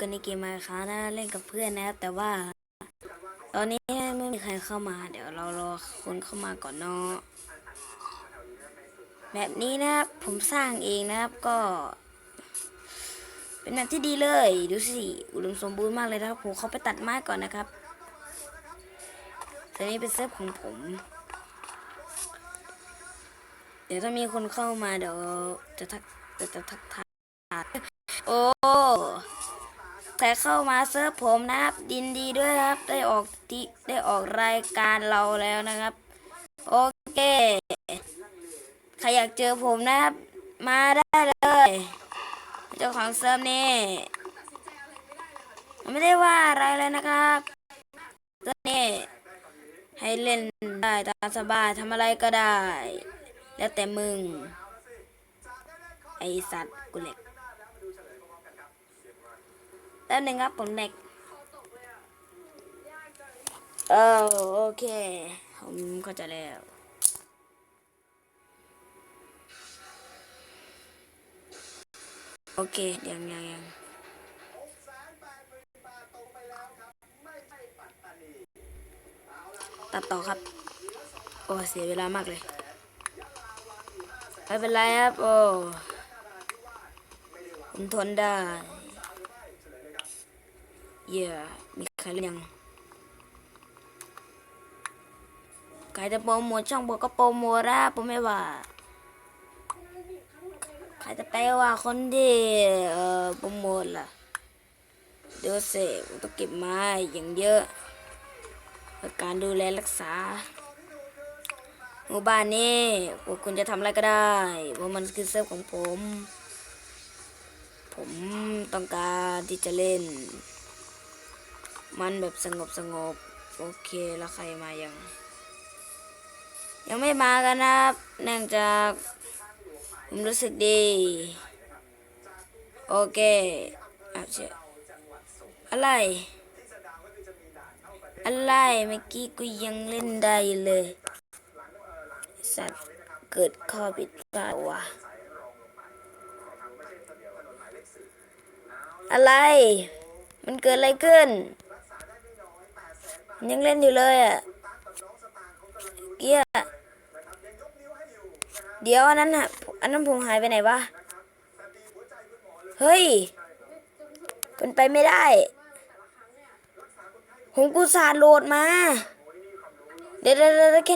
กันในเกมมาค่ะนะเล่นกับเพื่อนนะครับ แต่ว่า ตอนนี้ไม่มีใครเข้ามา เดี๋ยวเรารอคนเข้ามาก่อนเนาะแบบนี้นะครับผมสร้างเองนะครับก็ เป็นแบบที่ดีเลย ดูสิอุดมสมบูรณ์มากเลยนะครับผมเขาไปตัดไม้ก่อนนะครับแต่นี้เป็นเซฟของผม เดี๋ยวถ้ามีคนเข้ามาเดี๋ยวจะทักจะจะทักทายโอ้ ใครเข้ามาเซิร์ฟผมนะครับดินดีด้วยครับ ได้ออกที่ได้ออกรายการเราแล้วนะครับ โอเค ใครอยากเจอผมนะครับ มาได้เลย เจ้าของเซิร์ฟนี่ไม่ได้ว่าอะไรเลยนะครับเซิร์ฟนี่ให้เล่นได้ตามสบายทำอะไรก็ได้ แล้วแต่มึง ไอสัตว์กูเหล็ก แล้วหนึ่งครับผมเหล็กเออโอเค ผมเข้าใจแล้วโอเคยังยังยังตัดต่อครับ โอ้เสียเวลามากเลยไม่เป็นไรครับ โอ้ผมทนได้ เย่มีใครเล่นยังใครจะโปรโมทช่องบอกก็โปรโมทนะผมไม่ว่าใครจะไปว่าคนที่เอ่อโปรโมทล่ะเดี๋ยวเสกต้องเก็บไม้อย่างเยอะการดูแลรักษาหมู่บ้านนี้พวกคุณจะทำอะไรก็ได้เพราะมันคือเซิร์ฟของผม ผมต้องการที่จะเล่น มันแบบสงบสงบโอเคแล้วใครมายัง ยังไม่มากันนะครับเนื่องจากผมรู้สึกดี โอเคอาเชอะไร อะไรเมื่อกี้กูยังเล่นได้เลย สัตว์เกิดข้อผิดพลาดวะอะไร มันเกิดอะไรขึ้น ยังเล่นอยู่เลยอะเกียเดี๋ยวอันนั้นอะอันนั้นผมหายไปไหนวะ เฮ้ยเป็นไปไม่ได้ ผมกูสาดโหลดมา เดี๋ยวเดี๋ยวเดี๋ยวแค่